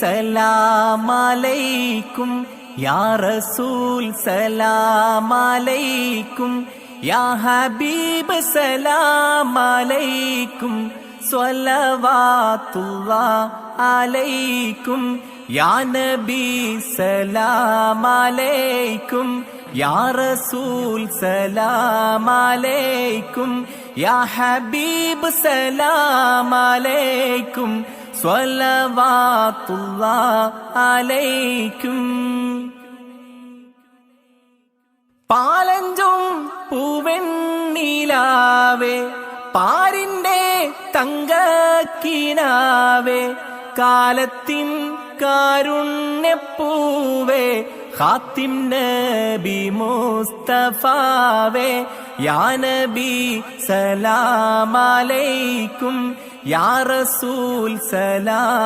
സലാമലൈക്കും യാ റസൂൽ സലാമലൈക്കും യാ ഹബീബ് സലാമലൈക്കും അലൈക്കും യാ നബി സലാമലൈക്കും യാ റസൂൽ സലാമലൈക്കും യാ ഹബീബ് സലാമലൈക്കും സ്വലവാത്തുള്ള അലൈക്കും. പാലഞ്ചും പൂവെണ്ണിലാവേ പാരിന്റെ തങ്കക്കിനാവേ കാലത്തിൻ കാരുണ്യപ്പൂവേ ഖാത്തിം നബി മുസ്തഫാവേ യാ നബി സലാമലൈക്കും യാ റസൂൽ സലാമലൈക്കും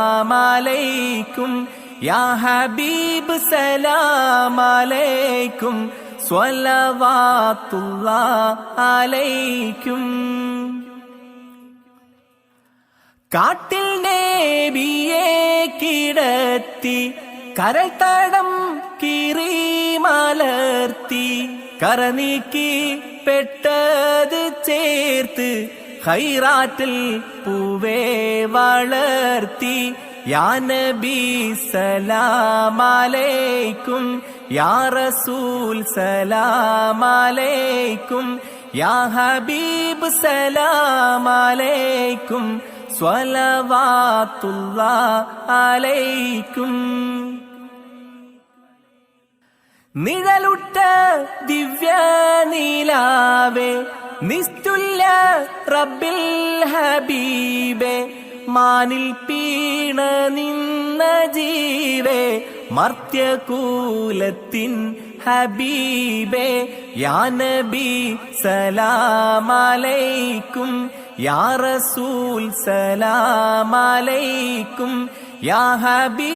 യാ ഹബീബ് സലാമലൈക്കും സ്വലവാത്തുള്ള അലൈക്കും. കാട്ടിൽ നേബിയെ കിടത്തി കരൾ തടം കീറി മലർത്തി കറനീക്കി പെട്ടത് ചേർത്ത് ഹൈറാറ്റിൽ പൂവേ വളർത്തി. യാ നബി സലാമലൈക്കും യാ റസൂൽ സലാമലൈക്കും യാ ഹബീബ് സലാമലൈക്കും സ്വലവാത്തുള്ള അലൈക്കും നിഴലുട്ട ദിവ്യ നീലാവേ നിസ്തുല്യ റബ്ബിൽ ഹബീബെ മാനിൽ പീണ നിന്ന ജീവേ മർത്യകൂലത്തിൻ ഹബീബെ യാനബി സലാമലൈക്കും. യാ റസൂൽ സലാമലൈക്കും യാ ഹബീബ്